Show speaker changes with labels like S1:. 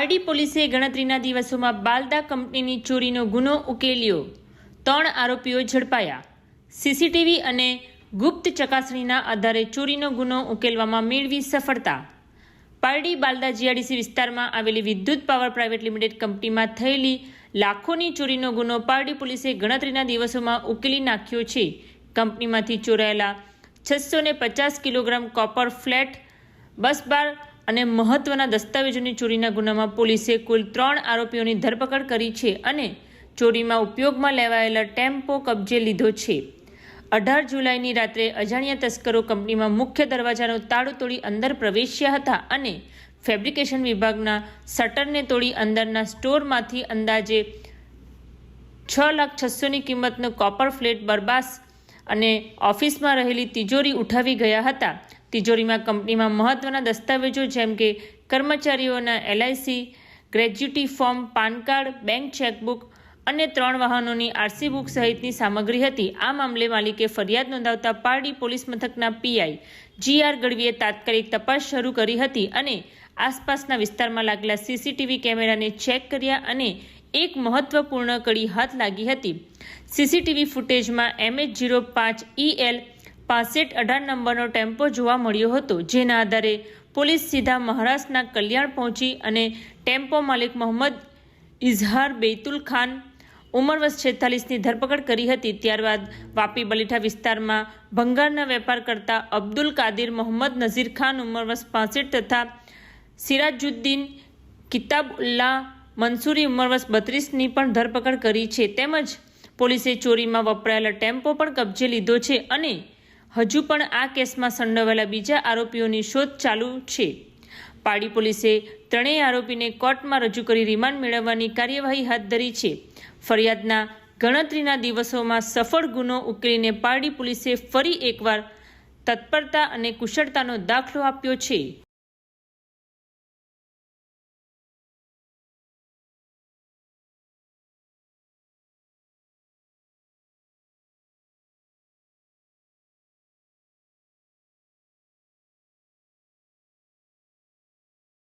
S1: પારડી પોલીસે ગણતરીના દિવસોમાં બાલદા કંપનીની ચોરીનો ગુનો ઉકેલ્યો. ત્રણ આરોપીઓ ઝડપાયા. સીસીટીવી અને ગુપ્ત ચકાસણીના આધારે ચોરીનો ગુનો ઉકેલવામાં મેળવી સફળતા. પારડી બાલદા જીઆડીસી વિસ્તારમાં આવેલી વિદ્યુત પાવર પ્રાઇવેટ લિમિટેડ કંપનીમાં થયેલી લાખોની ચોરીનો ગુનો પારડી પોલીસે ગણતરીના દિવસોમાં ઉકેલી નાખ્યો છે. કંપનીમાંથી ચોરાયેલા છસો પચાસ kilogram copper flat, bus bar અને મહત્વના દસ્તાવેજોની ચોરીના ગુનામાં પોલીસે કુલ ત્રણ આરોપીઓની ધરપકડ કરી છે અને ચોરીમાં ઉપયોગમાં લેવાયેલા ટેમ્પો કબજે લીધો છે. અઢાર જુલાઈની રાત્રે અજાણ્યા તસ્કરો કંપનીમાં મુખ્ય દરવાજાનો તાળું તોડી અંદર પ્રવેશ્યા હતા અને ફેબ્રિકેશન વિભાગના શટરને તોડી અંદરના સ્ટોરમાંથી અંદાજે છ લાખ છસોની કિંમતનો કોપર ફ્લેટ બરબાસ અને ઓફિસમાં રહેલી તિજોરી ઉઠાવી ગયા હતા. તિજોરીમાં કંપનીમાં મહત્વના દસ્તાવેજો જેમ કે કર્મચારીઓના LIC gratuity form PAN card bank chequebook અને ત્રણ વાહનોની આરસી બુક સહિતની સામગ્રી હતી. આ મામલે માલિકે ફરિયાદ નોંધાવતા પારડી પોલીસ મથકના પીઆઈ જી આર ગઢવીએ તાત્કાલિક તપાસ શરૂ કરી હતી અને આસપાસના વિસ્તારમાં લાગેલા સીસીટીવી કેમેરાને ચેક કર્યા અને એક મહત્વપૂર્ણ કડી હાથ લાગી હતી. સીસીટીવી ફૂટેજમાં એમએચ જીરો પાંચ ઈએલ પાસઠ અઢાર નંબરનો ટેમ્પો જોવા મળ્યો હતો, જેના આધારે પોલીસ સીધા મહારાષ્ટ્રના કલ્યાણ પહોંચી અને ટેમ્પો માલિક મોહમ્મદ ઇઝહાર બેતુલ ખાન ઉંમર વર્ષ છેતાલીસની ધરપકડ કરી હતી. ત્યારબાદ વાપી બલીઠા વિસ્તારમાં ભંગારના વેપાર કરતા અબ્દુલ કાદિર મોહમ્મદ નઝીર ખાન ઉંમર વર્ષ પાસઠ તથા સિરાજુદ્દીન કિતાબુલ્લા મંસૂરી ઉંમર વર્ષ બત્રીસની પણ ધરપકડ કરી છે. તેમજ પોલીસે ચોરીમાં વપરાયેલા ટેમ્પો પણ કબજે લીધો છે અને હજુ પણ આ કેસમાં સંડોવાયેલા બીજા આરોપીઓની શોધ ચાલુ છે. પાડી પોલીસે ત્રણેય આરોપીને કોર્ટમાં રજૂ કરી રિમાન્ડ મેળવવાની કાર્યવાહી હાથ ધરી છે. ફરિયાદના ગણતરીના દિવસોમાં સફળ ગુનો ઉકેલીને પારડી પોલીસે ફરી એકવાર તત્પરતા અને કુશળતાનો દાખલો આપ્યો છે.